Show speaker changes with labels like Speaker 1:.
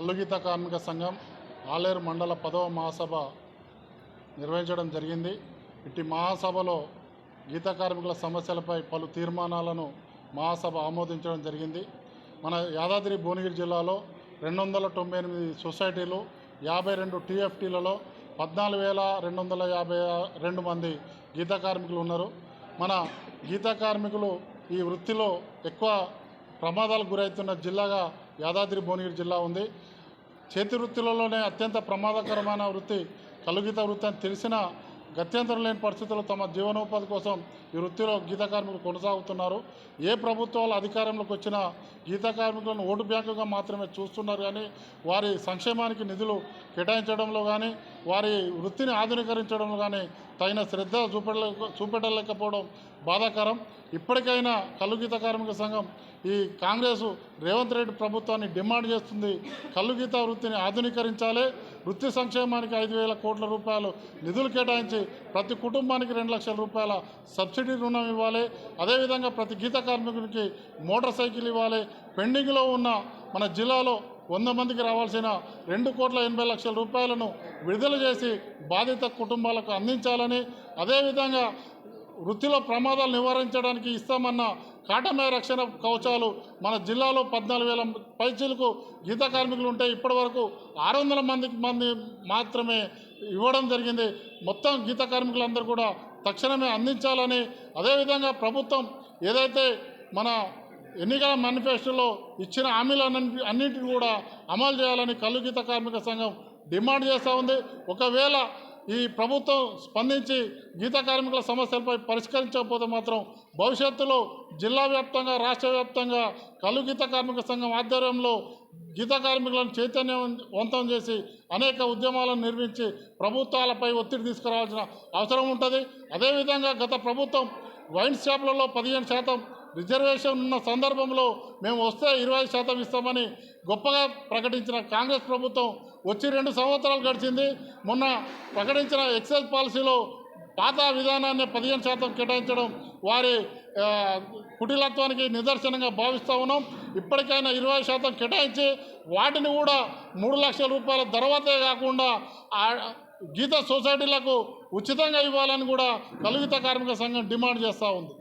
Speaker 1: కల్లుగీత కార్మిక సంఘం ఆలేరు మండల పదవ మహాసభ నిర్వహించడం జరిగింది. ఇట్టి మహాసభలో గీత కార్మికుల సమస్యలపై పలు తీర్మానాలను మహాసభ ఆమోదించడం జరిగింది. మన యాదాద్రి భువనగిరి జిల్లాలో రెండు వందల తొంభై ఎనిమిది సొసైటీలు యాభై రెండు టీఎఫ్టీలలో పద్నాలుగు వేల రెండు వందల యాభై రెండు మంది గీత కార్మికులు ఉన్నారు. మన గీత కార్మికులు ఈ వృత్తిలో ఎక్కువ ప్రమాదాలకు గురవుతున్న జిల్లాగా యాదాద్రి భువనగిరి జిల్లా ఉంది. చేతి వృత్తులలోనే అత్యంత ప్రమాదకరమైన వృత్తి కలుగిత వృత్తి అని తెలిసిన గత్యంతరం లేని పరిస్థితుల్లో తమ జీవనోపాధి కోసం ఈ వృత్తిలో గీత కార్మికులు కొనసాగుతున్నారు. ఏ ప్రభుత్వాలు అధికారంలోకి వచ్చినా గీత కార్మికులను ఓటు బ్యాంకుగా మాత్రమే చూస్తున్నారు కానీ వారి సంక్షేమానికి నిధులు కేటాయించడంలో కానీ వారి వృత్తిని ఆధునీకరించడం కానీ తగిన శ్రద్ధ చూపెట్టలే చూపెట్టలేకపోవడం బాధాకరం. ఇప్పటికైనా కల్లుగీత కార్మిక సంఘం ఈ కాంగ్రెసు రేవంత్ రెడ్డి ప్రభుత్వాన్ని డిమాండ్ చేస్తుంది. కల్లుగీత వృత్తిని ఆధునీకరించాలి. వృత్తి సంక్షేమానికి ఐదు వేల కోట్ల రూపాయలు నిధులు కేటాయించి ప్రతి కుటుంబానికి రెండు లక్షల రూపాయల సబ్సిడీ రుణం ఇవ్వాలి. అదేవిధంగా ప్రతి గీత కార్మికునికి మోటార్ సైకిల్ ఇవ్వాలి. పెండింగ్లో ఉన్న మన జిల్లాలో వంద మందికి రావాల్సిన రెండు కోట్ల ఎనభై లక్షల రూపాయలను విడుదల చేసి బాధిత కుటుంబాలకు అందించాలని అదేవిధంగా వృత్తిలో ప్రమాదాలు నివారించడానికి ఇస్తామన్న కాటమే రక్షణ కవచాలు మన జిల్లాలో పద్నాలుగు వేల పైచీలకు గీత కార్మికులు ఉంటే ఇప్పటి వరకు ఆరు వందల మందికి మంది మాత్రమే ఇవ్వడం జరిగింది. మొత్తం గీత కార్మికులందరూ కూడా తక్షణమే అందించాలని అదేవిధంగా ప్రభుత్వం ఏదైతే మన ఎన్నికల మేనిఫెస్టోలో ఇచ్చిన హామీలన్నీ అన్నింటిని కూడా అమలు చేయాలని కలుగీత కార్మిక సంఘం డిమాండ్ చేస్తూ ఉంది. ఒకవేళ ఈ ప్రభుత్వం స్పందించి గీత కార్మికుల సమస్యలపై పరిష్కరించకపోతే మాత్రం భవిష్యత్తులో జిల్లా వ్యాప్తంగా రాష్ట్ర వ్యాప్తంగా కలు గీత కార్మిక సంఘం ఆధ్వర్యంలో గీత కార్మికులను చైతన్యవంతం చేసి అనేక ఉద్యమాలను నిర్మించి ప్రభుత్వాలపై ఒత్తిడి తీసుకురావాల్సిన అవసరం ఉంటుంది. అదేవిధంగా గత ప్రభుత్వం వైన్ షాపులలో పదిహేను శాతం రిజర్వేషన్ ఉన్న సందర్భంలో మేము వస్తే ఇరవై శాతం ఇస్తామని గొప్పగా ప్రకటించిన కాంగ్రెస్ ప్రభుత్వం వచ్చి రెండు సంవత్సరాలు గడిచింది. మొన్న ప్రకటించిన ఎక్సైజ్ పాలసీలో పాత విధానాన్ని పదిహేను శాతం కేటాయించడం వారి కుటిలత్వానికి నిదర్శనంగా భావిస్తూ ఉన్నాం. ఇప్పటికైనా ఇరవై శాతం కేటాయించి వాటిని కూడా మూడు లక్షల రూపాయల తర్వాతే కాకుండా గీత సొసైటీలకు ఉచితంగా ఇవ్వాలని కూడా కలుగిత కార్మిక సంఘం డిమాండ్ చేస్తూ ఉంది.